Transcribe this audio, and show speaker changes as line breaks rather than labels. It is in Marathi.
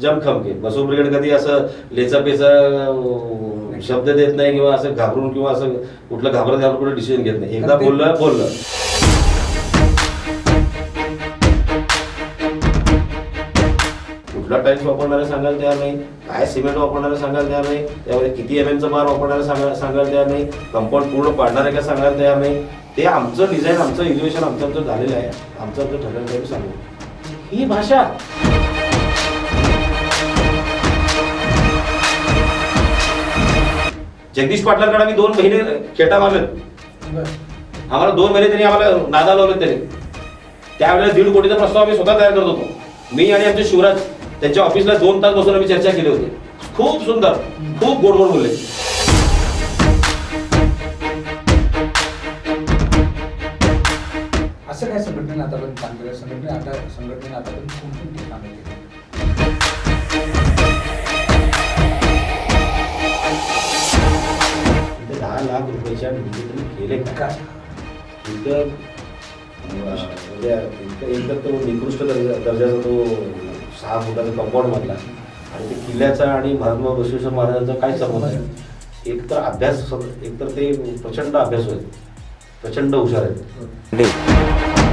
जमखम के. बसो ब्रिगेड कधी असं लेचा पेचा अं, शब्द देत नाही किंवा असं घाबरून किंवा असं कुठलं घाबरत घाबरून कुठं डिसिजन घेत नाही. एकदा बोललं बोललं. कुठला टाईल्स वापरणारे सांगायला तयार नाही. काय सिमेंट वापरणारे सांगायला तयार नाही. त्यामध्ये किती एम एमचं बार वापरणारे सांगा सांगायला तयार नाही. कंपाऊंड पूर्ण पाडणारे काय सांगायला तयार नाही. ते आमचं डिझाईन आमचं इलिव्हेशन आमचं आमचं झालेलं आहे. आमचं आमचं ठरलेलं आहे सांगू ही भाषा जगदीश पाटलांकडे आम्ही दोन महिने खेटा मारलेत. आम्हाला दोन महिने त्यांनी आम्हाला नादा लावले त्यांनी. त्यावेळेला दीड कोटीचा प्रस्ताव आम्ही स्वतः तयार करत होतो. मी आणि आमचे शिवराज त्यांच्या ऑफिसला दोन तास बसून आम्ही चर्चा केली होती. खूप सुंदर खूप गोड गोड बोलले.
असं काय आतापर्यंत काम केलं? संघटने आता संघटनेने आतापर्यंत कोणकोणती
लाख रुपयाच्या केले का?
काय
म्हणजे इथं तो निकृष्ट दर्जा दर्जाचा तो सहा फुटाचा कंपाऊंड मधला. आणि ते किल्ल्याचा आणि महात्मा बसवेश्वर महाराजांचा काय संबंध आहे? एक तर अभ्यास एक तर ते प्रचंड अभ्यास होईल. प्रचंड हुशार आहेत. हो.